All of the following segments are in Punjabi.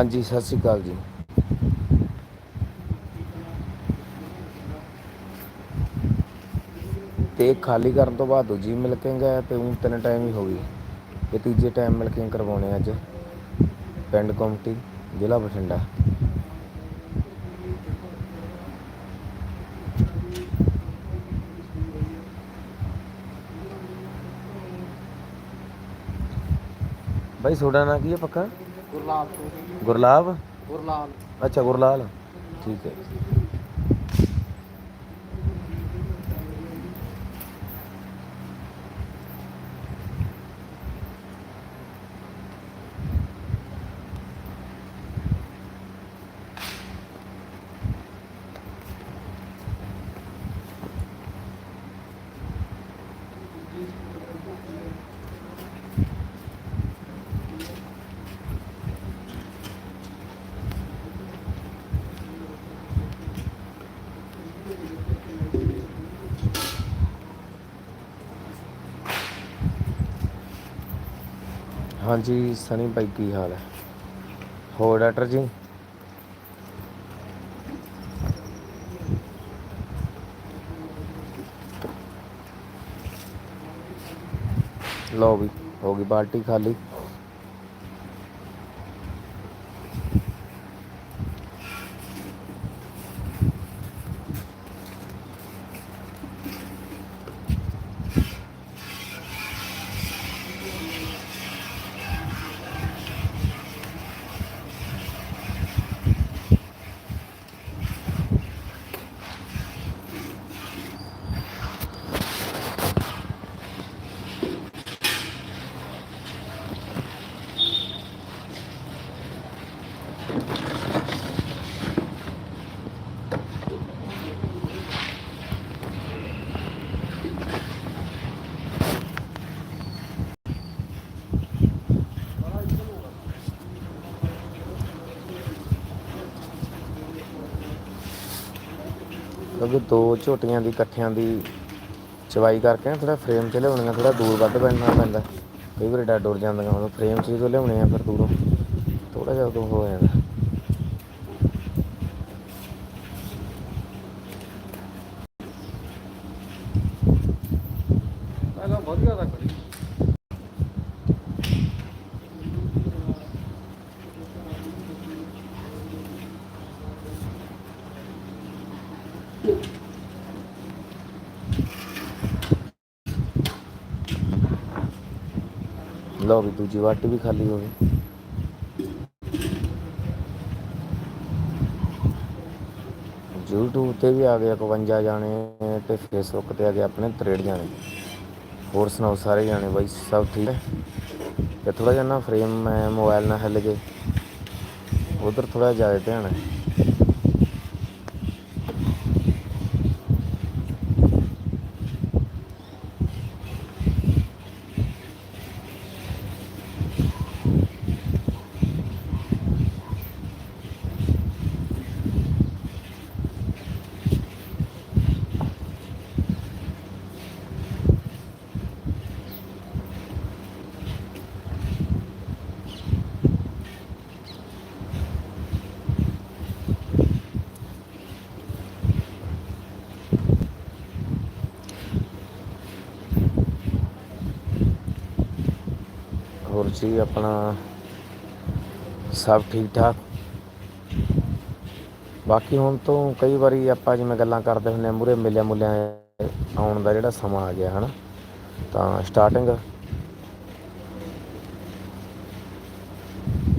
ਹਾਂਜੀ, ਸਤਿ ਸ਼੍ਰੀ ਅਕਾਲ ਜੀ। ਤੇ ਖਾਲੀ ਕਰਨ ਤੋਂ ਬਾਅਦ ਦੂਜੀ ਮਿਲਕਿੰਗ ਹੈ ਤੇ ਹੁਣ ਤਿੰਨ ਟਾਈਮ ਹੀ ਹੋ ਗਈ। ਇਹ ਤੀਜੇ ਟਾਈਮ ਮਿਲਕਿੰਗ ਕਰਵਾਉਣੇ ਅੱਜ। ਪਿੰਡ ਕੌਮਟੀ, ਜ਼ਿਲ੍ਹਾ ਬਠਿੰਡਾ। ਬਾਈ, ਤੁਹਾਡਾ ਨਾਂ ਕੀ ਹੈ ਪੱਕਾ? ਗੁਰਲਾਲ ਗੁਰਲਾਬ ਗੁਰਲਾਲ। ਅੱਛਾ ਗੁਰਲਾਲ। ਠੀਕ ਹੈ। ਹਾਂਜੀ, ਸਨੀ ਭਾਈ ਕੀ ਹਾਲ ਹੈ? ਹੋਰ ਡਾਕਟਰ ਜੀ? ਲਓ ਵੀ, ਹੋ ਗਈ ਬਾਲਟੀ ਖਾਲੀ। ਕਿਉਂਕਿ ਦੋ ਝੋਟੀਆਂ ਦੀ ਇਕੱਠਿਆਂ ਦੀ ਚਵਾਈ ਕਰਕੇ ਨਾ ਥੋੜਾ ਫਰੇਮ 'ਚ ਲਿਆਉਣੀਆਂ ਥੋੜਾ ਦੂਰ ਵੱਧ ਪੈਣਾ ਪੈਂਦਾ। ਕਈ ਵਾਰੀ ਡੱਡ ਉੜ ਜਾਂਦੀਆਂ ਉਹ ਫਰੇਮ 'ਚ ਜਦੋਂ ਲਿਆਉਣੇ ਆ ਫਿਰ ਦੂਰੋਂ ਥੋੜਾ ਜਿਹਾ ਉਦੋਂ ਹੋ ਜਾਂਦਾ। ਲਓ ਵੀ ਦੂਜੀ ਵਾਟੀ ਵੀ ਖਾਲੀ ਹੋ YouTube ਤੇ ਵੀ ਆ ਗਏ 51 ਜਾਣੇ ਤੇ Facebook ਤੇ ਆ ਗਏ ਆਪਣੇ 63 ਜਾਣੇ। ਹੋਰ ਸੁਣਾਓ ਸਾਰੇ ਜਾਣੇ ਬਾਈ, ਸਭ ਠੀਕ ਹੈ? ਤੇ ਥੋੜਾ ਜਿਹਾ ਨਾ ਫਰੇਮ ਮੈਂ ਮੋਬਾਈਲ ਨਾਲ ਹਿੱਲ ਗਏ। ਉਧਰ ਥੋੜਾ ਜ਼ਿਆਦਾ ਧਿਆਨ ਹੈ ਹੋਰ ਜੀ, ਆਪਣਾ ਸਭ ਠੀਕ ਠਾਕ ਬਾਕੀ ਹੁਣ ਤੋਂ ਕਈ ਵਾਰੀ ਆਪਾਂ ਜਿਵੇਂ ਗੱਲਾਂ ਕਰਦੇ ਹੁੰਦੇ ਆ ਮੂਰੇ ਮਿਲਿਆ ਮੁਲਿਆਂ ਆਉਣ ਦਾ ਜਿਹੜਾ ਸਮਾਂ ਆ ਗਿਆ, ਹਨਾ? ਤਾਂ ਸਟਾਰਟਿੰਗ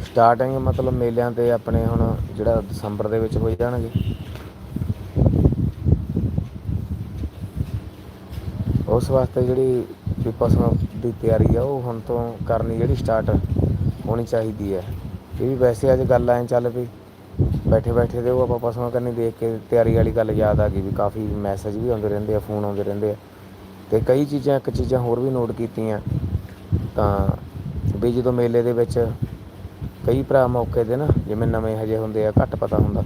ਸਟਾਰਟਿੰਗ ਮਤਲਬ ਮੇਲਿਆਂ ਤੇ ਆਪਣੇ ਹੁਣ ਜਿਹੜਾ ਦਸੰਬਰ ਦੇ ਵਿੱਚ ਹੋ ਜਾਣਗੇ। ਉਸ ਵਾਸਤੇ ਜਿਹੜੀ ਵੀ ਪਸੂਆਂ ਦੀ ਤਿਆਰੀ ਆ, ਉਹ ਹੁਣ ਤੋਂ ਕਰਨੀ ਜਿਹੜੀ ਸਟਾਰਟ ਹੋਣੀ ਚਾਹੀਦੀ ਹੈ ਇਹ ਵੀ ਵੈਸੇ ਅੱਜ ਗੱਲ ਐਂ ਚੱਲ ਪਈ, ਬੈਠੇ ਬੈਠੇ ਦੇ ਉਹ ਆਪਾਂ ਪਸੂਆਂ ਕਰਨੀ ਦੇਖ ਕੇ ਤਿਆਰੀ ਵਾਲੀ ਗੱਲ ਯਾਦ ਆ ਗਈ ਵੀ ਕਾਫੀ ਮੈਸੇਜ ਵੀ ਆਉਂਦੇ ਰਹਿੰਦੇ ਆ ਫੋਨ ਆਉਂਦੇ ਰਹਿੰਦੇ ਆ। ਤੇ ਕਈ ਚੀਜ਼ਾਂ, ਇੱਕ ਚੀਜ਼ਾਂ ਹੋਰ ਵੀ ਨੋਟ ਕੀਤੀਆਂ। ਤਾਂ ਵੀ ਜਦੋਂ ਮੇਲੇ ਦੇ ਵਿੱਚ ਕਈ ਭਰਾ ਮੌਕੇ ਤੇ ਨਾ, ਜਿਵੇਂ ਨਵੇਂ ਹਜੇ ਹੁੰਦੇ ਆ, ਘੱਟ ਪਤਾ ਹੁੰਦਾ,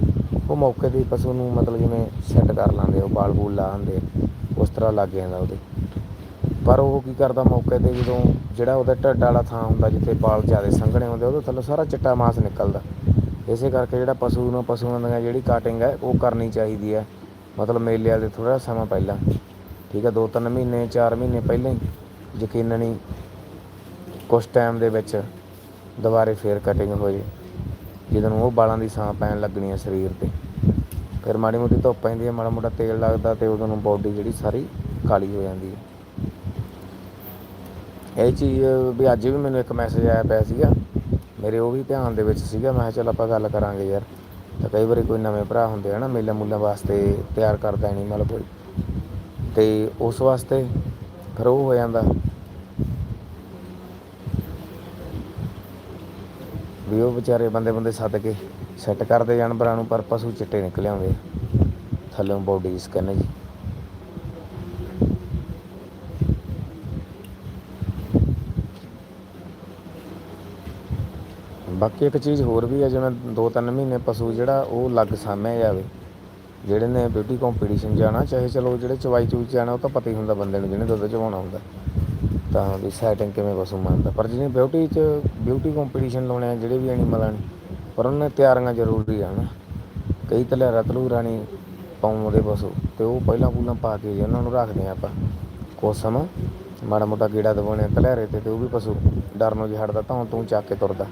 ਉਹ ਮੌਕੇ ਤੇ ਪਸ਼ੂ ਨੂੰ ਮਤਲਬ ਜਿਵੇਂ ਸੈੱਟ ਕਰ ਲਾਂਦੇ ਉਹ ਬਾਲ ਬੂਲ ਲਾ ਦਿੰਦੇ ਉਸ ਤਰ੍ਹਾਂ ਲੱਗ ਜਾਂਦਾ ਉਹਦੇ। ਪਰ ਉਹ ਕੀ ਕਰਦਾ ਮੌਕੇ ਤੇ ਜਦੋਂ ਜਿਹੜਾ ਉਹਦਾ ਢੱਡ ਵਾਲਾ ਥਾਂ ਹੁੰਦਾ ਜਿੱਥੇ ਬਾਲ ਜ਼ਿਆਦਾ ਸੰਘਣੇ ਹੁੰਦੇ, ਉਹਦੇ ਥੱਲੋਂ ਸਾਰਾ ਚਿੱਟਾ ਮਾਸ ਨਿਕਲਦਾ। ਇਸੇ ਕਰਕੇ ਜਿਹੜਾ ਪਸ਼ੂ ਨੂੰ, ਪਸ਼ੂਆਂ ਦੀਆਂ ਜਿਹੜੀ ਕਟਿੰਗ ਹੈ, ਉਹ ਕਰਨੀ ਚਾਹੀਦੀ ਹੈ। ਮਤਲਬ ਮੇਲੇ ਦੇ ਥੋੜਾ ਸਮਾਂ ਪਹਿਲਾਂ। ਠੀਕ ਹੈ ਦੋ ਤਿੰਨ ਮਹੀਨੇ, ਚਾਰ ਮਹੀਨੇ ਪਹਿਲਾਂ ਹੀ ਯਕੀਨਨ ਹੀ ਕੁਛ ਟਾਈਮ ਦੇ ਵਿੱਚ ਦੁਬਾਰੇ ਫੇਰ ਕਟਿੰਗ ਹੋ ਜੇ। ਜਦੋਂ ਨੂੰ ਉਹ ਬਾਲਾਂ ਦੀ ਸਾਂ ਪੈਣ ਲੱਗਣੀ ਹੈ ਸਰੀਰ ਤੇ। ਫਿਰ ਮਾੜੀ ਮੋਟੀ ਧੁੱਪ ਪੈਂਦੀ ਹੈ, ਮਾੜਾ ਮੋਟਾ ਤੇਲ ਲੱਗਦਾ ਤੇ ਉਦੋਂ ਨੂੰ ਬੋਡੀ ਜਿਹੜੀ ਸਾਰੀ ਕਾਲੀ ਹੋ ਜਾਂਦੀ ਹੈ। ਇਹ ਚੀਜ਼, ਵੀ ਅੱਜ ਵੀ ਮੈਨੂੰ ਇੱਕ ਮੈਸੇਜ ਆਇਆ ਪਿਆ ਸੀਗਾ, ਮੇਰੇ ਉਹ ਵੀ ਧਿਆਨ ਦੇ ਵਿੱਚ ਸੀਗਾ, ਮੈਂ ਕਿਹਾ ਚੱਲ ਆਪਾਂ ਗੱਲ ਕਰਾਂਗੇ ਯਾਰ। ਤਾਂ ਕਈ ਵਾਰੀ ਕੋਈ ਨਵੇਂ ਭਰਾ ਹੁੰਦੇ ਆ ਨਾ, ਮੇਲਾ ਮੂਲਾ ਵਾਸਤੇ ਤਿਆਰ ਕਰਦਾ ਐਨੀਮਲ ਕੋਈ। ਤੇ ਉਸ ਵਾਸਤੇ ਫਿਰ ਉਹ ਹੋ ਜਾਂਦਾ। ਵੀ ਉਹ ਵਿਚਾਰੇ ਬੰਦੇ ਬੰਦੇ ਸੱਦ ਕੇ ਸੈੱਟ ਕਰਦੇ ਜਾਨਵਰਾਂ ਨੂੰ, ਪਰ ਪਸ਼ੂ ਚਿੱਟੇ ਨਿਕਲ ਆਉਂਦੇ ਥੱਲੋਂ ਬੋਡੀ ਸਕਨ ਜੀ। ਬਾਕੀ ਇੱਕ ਚੀਜ਼ ਹੋਰ ਵੀ ਹੈ ਜਿਵੇਂ ਦੋ ਤਿੰਨ ਮਹੀਨੇ ਪਸ਼ੂ ਜਿਹੜਾ ਉਹ ਲੱਗ ਸਾਮਿਆ ਜਾਵੇ, ਜਿਹੜੇ ਨੇ ਬਿਊਟੀ ਕੰਪੀਟੀਸ਼ਨ ਜਾਣਾ, ਚਾਹੇ ਚਲੋ ਜਿਹੜੇ ਚਵਾਈ ਚੂਈ 'ਚ ਜਾਣਾ, ਉਹ ਤਾਂ ਪਤਾ ਹੀ ਹੁੰਦਾ ਬੰਦੇ ਨੂੰ, ਜਿਹਨੇ ਦੁੱਧ ਚਵਾਉਣਾ ਹੁੰਦਾ। ਤਾਂ ਵੀ ਸੈਟਿੰਗ ਕਿਵੇਂ ਪਸ਼ੂ ਮੰਨਦਾ ਪਰ ਜਿਹਨੇ ਬਿਊਟੀ 'ਚ ਬਿਊਟੀ ਕੰਪੀਟੀਸ਼ਨ ਲਾਉਣੇ ਆ, ਜਿਹੜੇ ਵੀ ਐਨੀਮਲਾਂ ਨੇ ਪਰ ਉਹਨਾਂ ਨੇ ਤਿਆਰੀਆਂ ਜ਼ਰੂਰੀ ਆ ਨਾ। ਕਈ ਤਲੇਰਾ ਤਲੂਰਾ ਨਹੀਂ ਪਾਉਂਦੇ ਪਸ਼ੂ, ਤੇ ਉਹ ਪਹਿਲਾਂ ਪੂਲਾਂ ਪਾ ਕੇ ਜੀ ਉਹਨਾਂ ਨੂੰ ਰੱਖਦੇ ਆ ਆਪਾਂ। ਕੁਛ ਸਮਾਂ ਮਾੜਾ ਮੋਟਾ ਕੀੜਾ ਦਵਾਉਣੇ ਤਲੇਰੇ ਤੇ ਤੇ ਉਹ ਵੀ ਪਸ਼ੂ ਡਰ ਨੂੰ ਜੀ ਹਟਦਾ ਤਾਂ ਤੂੰ ਚੱਕ ਕੇ ਤੁਰਦਾ।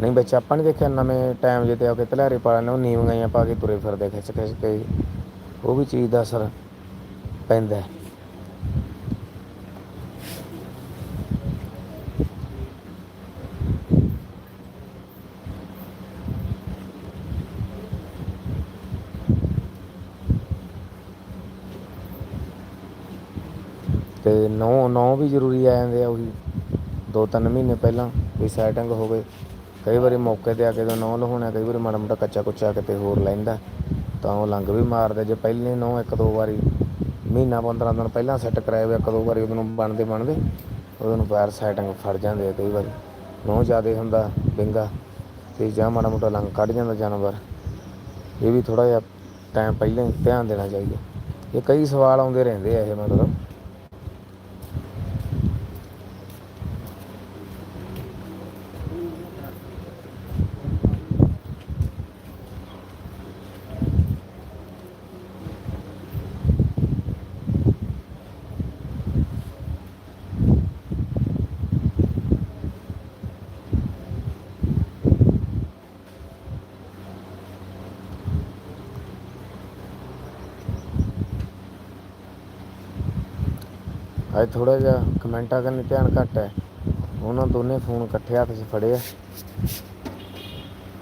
ਨਹੀਂ ਵਿੱਚ ਆਪਾਂ ਨਹੀਂ ਦੇਖਿਆ ਨਵੇਂ ਟਾਈਮ ਜੇ ਤੇ ਆ ਕੇ ਤਲੇਰੇ ਪਾ ਲੈਂਦੇ ਉਹ ਨੀਵੀਆਂ ਪਾ ਕੇ ਤੁਰੇ ਫਿਰਦੇ ਖਿੱਚ ਖਿੱਚ ਕੇ ਉਹ ਵੀ ਚੀਜ਼ ਦਾ ਅਸਰ ਪੈਂਦਾ ਹੈ। ਤੇ ਨੌ ਨੌ ਵੀ ਜ਼ਰੂਰੀ ਆ ਜਾਂਦੇ ਆ, ਉਹੀ ਦੋ ਤਿੰਨ ਮਹੀਨੇ ਪਹਿਲਾਂ ਵੀ ਸੈਟਿੰਗ ਹੋਵੇ ਕਈ ਵਾਰੀ ਮੌਕੇ ਤੇ ਆ ਕੇ ਜਦੋਂ ਨੌ ਲਹਾਉਣਾ ਕਈ ਵਾਰੀ ਮਾੜਾ ਮੋਟਾ ਕੱਚਾ ਕੁੱਚਾ ਕਿਤੇ ਹੋਰ ਲੈਂਦਾ ਤਾਂ ਉਹ ਲੰਗ ਵੀ ਮਾਰਦਾ ਜੇ ਪਹਿਲੇ ਨੌ ਇੱਕ ਦੋ ਵਾਰੀ, ਮਹੀਨਾ 15 ਦਿਨ ਪਹਿਲਾਂ ਸੈੱਟ ਕਰਾਇਆ ਹੋਇਆ ਇੱਕ ਦੋ ਵਾਰੀ ਉਹਨੂੰ ਬਣਦੇ ਬਣਦੇ ਉਹਦੇ ਨੂੰ ਪੈਰ ਸੈਟਿੰਗ ਫੜ ਜਾਂਦੇ ਆ ਕਈ ਵਾਰੀ। ਨੌ ਜ਼ਿਆਦੇ ਹੁੰਦਾ ਬਿੰਗਾ ਤੇ ਜਾਂ ਮਾੜਾ ਮੋਟਾ ਲੰਗ ਕੱਢ ਜਾਂਦਾ ਜਾਨਵਰ। ਇਹ ਵੀ ਥੋੜਾ ਜਿਹਾ ਟਾਈਮ ਪਹਿਲਾਂ ਹੀ ਧਿਆਨ ਦੇਣਾ ਚਾਹੀਦਾ। ਇਹ ਕਈ ਸਵਾਲ ਆਉਂਦੇ ਰਹਿੰਦੇ ਆ ਇਹ ਮਤਲਬ। ਅੱਜ ਥੋੜਾ ਜਿਹਾ ਕਮੈਂਟਾਂ ਕਰਨੀ ਧਿਆਨ ਘੱਟ ਹੈ। ਉਹਨਾਂ ਦੋਨੇ ਫੋਨ ਇਕੱਠੇ ਹੱਥ 'ਚ ਫੜੇ ਆ।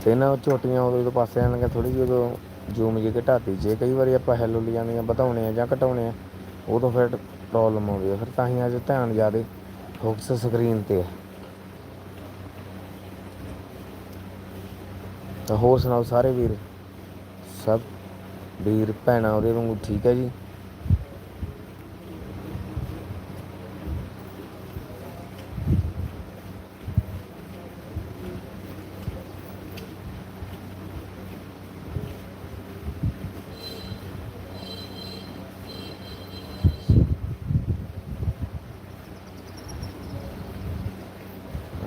ਤੇ ਨਾ ਝੋਟੀਆਂ ਉਦੋਂ ਜਦੋਂ ਪਾਸੇ ਆਣਗੇ ਥੋੜੀ ਜਿਹੀ ਉਦੋਂ ਜ਼ੂਮ ਜੇ ਘਟਾਤੀ। ਜੇ ਕਈ ਵਾਰੀ ਆਪਾਂ ਹੈਲੋ ਲਈ ਜਾਂਦੀਆਂ ਵਧਾਉਣੇ ਆ ਜਾਂ ਘਟਾਉਣੇ ਆ, ਉਦੋਂ ਫਿਰ ਪ੍ਰੋਬਲਮ ਆਉਂਦੀ ਹੈ ਫਿਰ ਤਾਂ ਹੀ ਅੱਜ ਧਿਆਨ ਜ਼ਿਆਦਾ ਫੋਕਸ ਸਕਰੀਨ ਤੇ ਹੈ ਤਾਂ ਹੋਰ ਸੁਣਾਓ ਸਾਰੇ ਵੀਰ? ਸਭ ਵੀਰ, ਭੈਣਾਂ ਉਹਦੇ ਵਾਂਗੂ ਠੀਕ ਹੈ ਜੀ?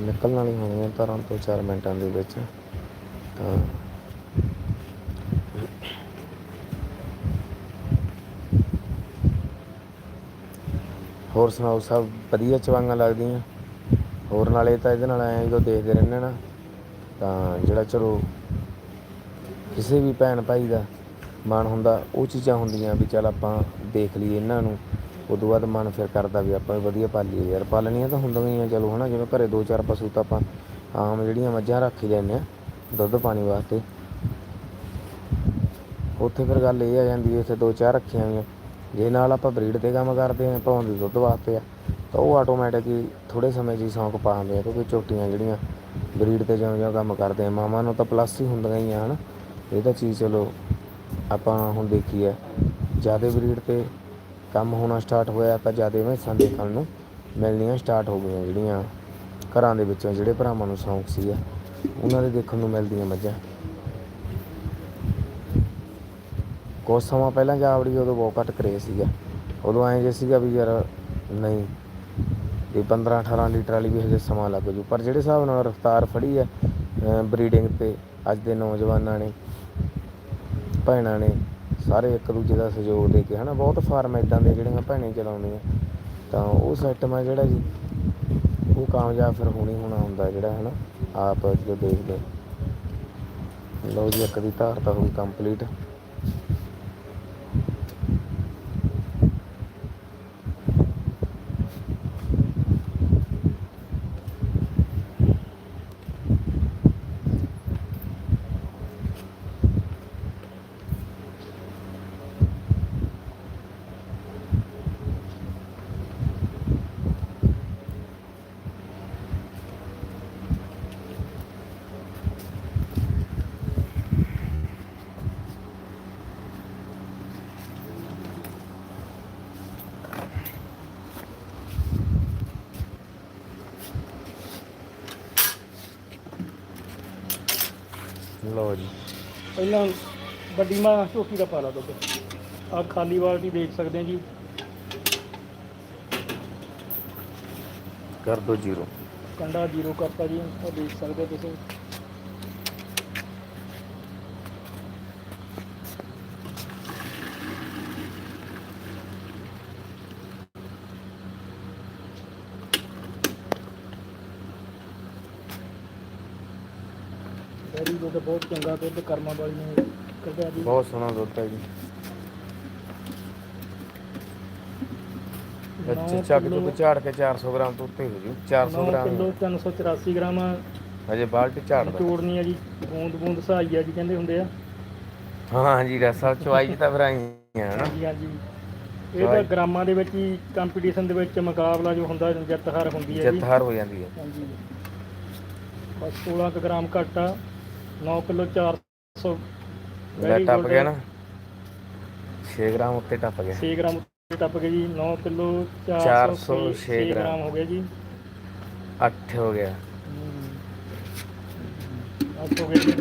ਨਿਕਲਣ ਵਾਲੀ ਹੋਣੀ ਹੈ ਤਾਰਾਂ ਤੋਂ 4 ਮਿੰਟਾਂ ਦੇ ਵਿੱਚ। ਤਾਂ ਹੋਰ ਸੁਣਾਓ, ਸਭ ਵਧੀਆ ਚਵਾਂਗਾ ਲੱਗਦੀਆਂ? ਹੋਰ ਨਾਲੇ ਤਾਂ ਇਹਦੇ ਨਾਲ ਐਂ ਜਦੋਂ ਦੇਖਦੇ ਰਹਿੰਦੇ ਨਾ, ਤਾਂ ਜਿਹੜਾ ਚਲੋ ਕਿਸੇ ਵੀ ਭੈਣ ਭਾਈ ਦਾ ਮਨ ਹੁੰਦਾ, ਉਹ ਚੀਜ਼ਾਂ ਹੁੰਦੀਆਂ ਵੀ ਚੱਲ ਆਪਾਂ ਦੇਖ ਲਈਏ ਇਹਨਾਂ ਨੂੰ। ਉਦੋਂ ਬਾਅਦ ਮਨ ਫਿਰ ਕਰਦਾ ਵੀ ਆਪਾਂ ਵੀ ਵਧੀਆ ਪਾਲੀਏ ਯਾਰ, ਪਾਲਣੀਆਂ ਤਾਂ ਹੁੰਦੀਆਂ ਹੀ ਆ, ਚਲੋ ਹਨਾ, ਜਿਵੇਂ ਘਰੇ ਦੋ ਚਾਰ ਪਸ਼ੂ ਤਾਂ ਆਪਾਂ ਆਮ ਜਿਹੜੀਆਂ ਮੱਝਾਂ ਰੱਖ ਹੀ ਲੈਂਦੇ ਆ, ਦੁੱਧ ਪਾਣੀ ਵਾਸਤੇ। ਉੱਥੇ ਫਿਰ ਗੱਲ ਇਹ ਆ ਜਾਂਦੀ ਹੈ ਇੱਥੇ ਦੋ ਚਾਰ ਰੱਖੀਆਂ ਹੋਈਆਂ। ਜੇ ਨਾਲ ਆਪਾਂ ਬਰੀਡ ਤੇ ਕੰਮ ਕਰਦੇ ਆ ਭਾਵੇਂ ਦੇ ਦੁੱਧ ਵਾਸਤੇ ਆ, ਤਾਂ ਉਹ ਆਟੋਮੈਟਿਕ ਹੀ ਥੋੜੇ ਸਮੇਂ 'ਚ ਹੀ ਸੌਂਕ ਪਾਉਂਦੇ ਆ, ਕਿਉਂਕਿ ਝੋਟੀਆਂ ਜਿਹੜੀਆਂ ਬਰੀਡ ਤੇ ਜਿਉਂ ਜਿਉਂ ਕੰਮ ਕਰਦੇ ਆ, ਮਾਵਾਂ ਨੂੰ ਤਾਂ ਪਲੱਸ ਹੀ ਹੁੰਦੀਆਂ ਹੀ ਆ, ਹਨਾ। ਇਹ ਤਾਂ ਚੀਜ਼ ਚਲੋ ਆਪਾਂ ਹੁਣ ਦੇਖੀ ਹੈ ਜ਼ਿਆਦਾ ਬਰੀਡ ਤੇ ਕੰਮ ਹੋਣਾ ਸਟਾਰਟ ਹੋਇਆ ਤਾਂ ਜ਼ਿਆਦਾ ਮੈਸਾਂ ਦੇਖਣ ਨੂੰ ਮਿਲਣੀਆਂ ਸਟਾਰਟ ਹੋ ਗਈਆਂ ਜਿਹੜੀਆਂ ਘਰਾਂ ਦੇ ਵਿੱਚੋਂ ਜਿਹੜੇ ਭਰਾਵਾਂ ਨੂੰ ਸ਼ੌਂਕ ਸੀਗਾ ਉਹਨਾਂ ਦੇ ਦੇਖਣ ਨੂੰ ਮਿਲਦੀਆਂ ਮੱਝਾਂ। ਕੁਛ ਸਮਾਂ ਪਹਿਲਾਂ ਜਾਵੜੀ ਉਦੋਂ ਬਹੁਤ ਘੱਟ ਕਰੇ ਸੀਗਾ। ਉਦੋਂ ਐਂ ਜੇ ਸੀਗਾ ਵੀ ਯਾਰ ਨਹੀਂ, ਵੀ 15 18 ਲੀਟਰ ਵਾਲੀ ਵੀ ਹਜੇ ਸਮਾਂ ਲੱਗ ਜੂ। ਪਰ ਜਿਹੜੇ ਹਿਸਾਬ ਨਾਲ ਰਫਤਾਰ ਫੜੀ ਹੈ ਬਰੀਡਿੰਗ ਤੇ, ਅੱਜ ਦੇ ਨੌਜਵਾਨਾਂ ਨੇ, ਭੈਣਾਂ ਨੇ ਸਾਰੇ ਇੱਕ ਦੂਜੇ ਦਾ ਸਹਿਯੋਗ ਦੇ ਕੇ ਹਨਾ, ਬਹੁਤ ਫਾਰਮ ਇਦਾਂ ਦੇ ਜਿਹੜੀਆਂ ਭੈਣਾਂ ਚਲਾਉਂਦੀਆਂ। ਤਾਂ ਉਹ ਸਿਸਟਮ ਹੈ ਜਿਹੜਾ ਜੀ, ਉਹ ਕਾਮਯਾਬ ਫਿਰ ਹੋਣੀ ਹੋਣਾ ਹੁੰਦਾ ਜਿਹੜਾ ਹਨਾ, ਆਪ ਜੋ ਦੇਖਦੇ। ਲਓ ਜੀ, ਇੱਕ ਦੀ ਧਾਰ ਤਾਂ ਹੋਈ ਕੰਪਲੀਟ ਲਓ ਜੀ। ਪਹਿਲਾਂ ਵੱਡੀ ਮਾਂ ਝੋਟੀ ਦਾ ਪਾ ਲਾ ਦੁੱਧ। ਆ ਖਾਲੀ ਬਾਲਟੀ ਦੇਖ ਸਕਦੇ ਆ ਜੀ। ਕਰ ਦੋ ਜ਼ੀਰੋ। ਕੰਡਾ ਜ਼ੀਰੋ ਕਰਤਾ ਜੀ ਉਹ ਦੇਖ ਸਕਦੇ ਹੋ ਤੁਸੀਂ। ਡੈਰੀ ਦੁੱਧ ਬਹੁਤ ਚੰਗਾ ਦੁੱਧ ਕਰਮਾਂ ਵਾਲੀ ਨੇ ਕੱਢਿਆ ਜੀ। ਬਹੁਤ ਸੋਹਣਾ ਦੁੱਧ ਹੈ ਜੀ। ਬੱਚੇ ਨੌ ਚੱਕ ਚੁੱਕ ਝਾੜ ਕੇ 400 ਗ੍ਰਾਮ ਤੋਂ ਉੱਤੇ ਹੋ ਜੂ। 400 ਨੌ ਗ੍ਰਾਮ ਕਿਲੋ 384 ਗ੍ਰਾਮ ਹਜੇ ਬਾਲਟੀ ਝਾੜਦਾ। ਚੋੜਨੀ ਆ ਜੀ ਬੂੰਦ ਬੂੰਦ ਸਹਾਈ ਆ ਜੀ ਕਹਿੰਦੇ ਹੁੰਦੇ ਆ। ਹਾਂ ਜੀ ਰਸਾ ਚਵਾਈ ਤਾਂ ਫਿਰ ਆਈ ਆ ਹਨਾ। ਹਾਂਜੀ ਹਾਂਜੀ। ਇਹ ਤਾਂ ਗ੍ਰਾਮਾਂ ਦੇ ਵਿੱਚ ਹੀ ਕੰਪੀਟੀਸ਼ਨ ਦੇ ਵਿੱਚ ਮੁਕਾਬਲਾ ਜੋ ਹੁੰਦਾ ਜਿੱਤ ਹਾਰ ਹੁੰਦੀ ਹੈ ਜੀ। ਜਿੱਤ ਹਾਰ ਹੋ ਜਾਂਦੀ ਹੈ। ਹਾਂਜੀ। ਬਸ 16 ਕੁ ਗ੍ਰਾਮ ਘੱਟ 9 ਕਿਲੋ 400 ਲੈ ਟੱਪ ਗਿਆ ਨਾ। 6 ਗ੍ਰਾਮ ਉੱਤੇ ਟੱਪ ਗਿਆ। 6 ਗ੍ਰਾਮ ਉੱਤੇ ਟੱਪ ਗਏ ਜੀ। 9 ਕਿਲੋ 406 406 ਗ੍ਰਾਮ। ਗ੍ਰਾਮ ਹੋ ਗਿਆ ਜੀ। 8 ਹੋ ਗਿਆ। ਅੱਠ ਹੋ ਗਿਆ ਜੀ।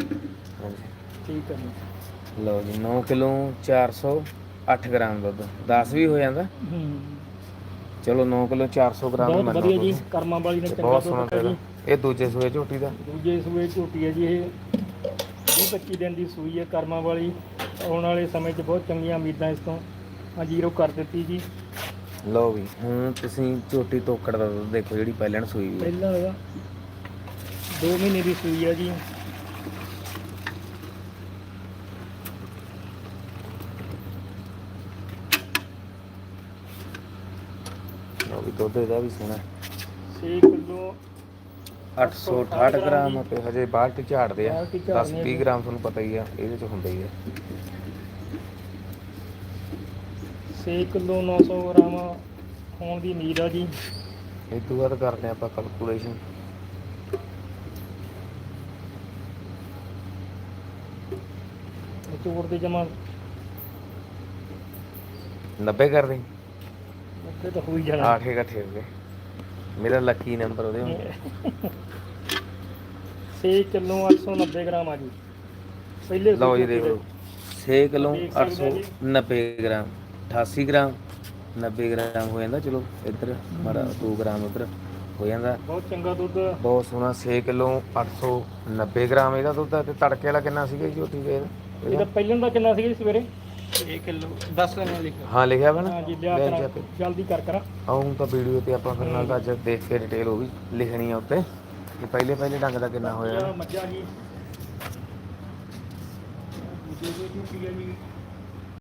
ਹਾਂਜੀ। ਠੀਕ ਹੈ ਜੀ। ਲਓ ਜੀ 9 ਕਿਲੋ 408 ਗ੍ਰਾਮ ਦੁੱਧ। 10 ਵੀ ਹੋ ਜਾਂਦਾ। ਹੂੰ। ਚਲੋ 9 ਕਿਲੋ 400 ਗ੍ਰਾਮ ਬਹੁਤ ਮੰਨੋ ਵਧੀਆ ਜੀ। ਤੁਸੀਂ। ਕਰਮਾਂ ਵਾਲੀ ਨੇ ਤੇ ਚੰਗਾ ਬਹੁਤ ਦੁੱਧ ਸੋਹਣਾ ਦਿੱਤਾ ਜੀ। ਇਹ ਦੂਜੇ ਸੂਏ ਝੋਟੀ ਦਾ? ਦੂਜੇ ਸੂਏ ਝੋਟੀ ਹੈ ਜੀ ਇਹ। 20 25 ਦਿਨ ਦੀ ਸੂਈ ਹੈ ਕਰਮਾਂ ਵਾਲੀ। ਆਉਣ ਵਾਲੇ ਸਮੇਂ 'ਚ ਬਹੁਤ ਚੰਗੀਆਂ ਉਮੀਦਾਂ ਇਸ ਤੋਂ ਆ ਜ਼ੀਰੋ ਕਰ ਦਿੱਤੀ ਜੀ। ਲਓ ਵੀ ਹੁਣ ਤੁਸੀਂ ਝੋਟੀ ਤੋਕੜ ਦਾ ਦੁੱਧ ਦੇਖੋ ਜਿਹੜੀ ਪਹਿਲਣ ਸੂਈ ਹੈ। ਪਹਿਲਾਂ ਦਾ 2 ਮਹੀਨੇ ਦੀ ਸੂਈ ਹੈ ਜੀ। ਲਓ ਵੀ ਦੁੱਧ ਇਹਦਾ ਵੀ ਸੋਹਣਾ 6 ਕਿਲੋ 868 ਗ੍ਰਾਮ ਤੇ ਹਜੇ ਬਾਲਟੀ ਝਾੜਦੇ ਆ। ਬਾਲਟੀ 10 ਝਾੜਨੀ ਆ 20 ਗ੍ਰਾਮ ਤੁਹਾਨੂੰ ਪਤਾ ਹੀ ਆ ਇਹਦੇ ਚ ਹੁੰਦਾ ਹੀ ਆ। 6 ਕਿਲੋ 900 ਗ੍ਰਾਮ ਹੋਣ ਦੀ ਉਮੀਦ ਆ ਜੀ। ਇਹ ਤੋਂ ਬਾਅਦ ਕਰਦੇ ਆਪਾਂ ਕੈਲਕੂਲੇਸ਼ਨ ਚੋਰ ਦੇ ਜਮਾ। 90 ਕਰ ਦੇ ਉੱਤੇ ਤਾਂ ਹੋਈ ਜਾਣਾ। ਆਠ ਇਕੱਠੇ ਹੋ ਗਏ ਮੇਰਾ ਲੱਕੀ ਨੰਬਰ ਉਹਦੇ ਹੁੰਦੇ 6 ਕਿਲੋ 890 ਗ੍ਰਾਮ ਆ ਜੀ। ਪਹਿਲੇ ਲਓ ਜੀ ਦੇਖ ਲਓ 6 ਕਿਲੋ ਦੇਖ ਸਕਦੇ ਆ ਜੀ। 890 ਗ੍ਰਾਮ 88 ਗ੍ਰਾਮ 90 ਗ੍ਰਾਮ ਹੋ ਜਾਂਦਾ ਚਲੋ ਇੱਧਰ ਮਾੜਾ 2 ਗ੍ਰਾਮ ਉੱਧਰ ਹੋ ਜਾਂਦਾ। ਬਹੁਤ ਚੰਗਾ ਦੁੱਧ। ਬਹੁਤ ਸੋਹਣਾ 6 ਕਿਲੋ 890 ਗ੍ਰਾਮ ਇਹਦਾ ਦੁੱਧ ਹੈ ਤੇ ਤੜਕੇ ਵਾਲਾ ਕਿੰਨਾ ਸੀਗਾ ਜੀ ਝੋਟੀ ਦੇ ਇਹਦਾ ਪਹਿਲਾਂ ਦਾ ਕਿੰਨਾ ਸੀਗਾ ਜੀ ਸਵੇਰੇ? 6 ਕਿਲੋ 10 ਕਿਲੋ ਲਿਖਿਆ। ਹਾਂ ਲਿਖਿਆ ਵਾ ਨਾ? ਹਾਂ ਜੀ ਲਿਆ ਲੈ ਕਰਾਂ ਜਾ ਕੇ। ਜਲਦੀ ਕਰ ਕਰਾਂ। ਹੁਣ ਤਾਂ ਵੀਡੀਓ ਤੇ ਆਪਾਂ ਫਿਰ ਨਾਲ ਅੱਜ ਦੇਖ ਕੇ ਡਿਟੇਲ ਉਹ ਵੀ ਲਿਖਣੀ ਆ ਉੱਤੇ। ਕਿ ਪਹਿਲੇ ਪਹਿਲੇ ਡੰਗ ਦਾ ਕਿੰਨਾ ਹੋਇਆ? ਮੱਝਾਂ ਜੀ। ਦੂਜੇ ਜੀ।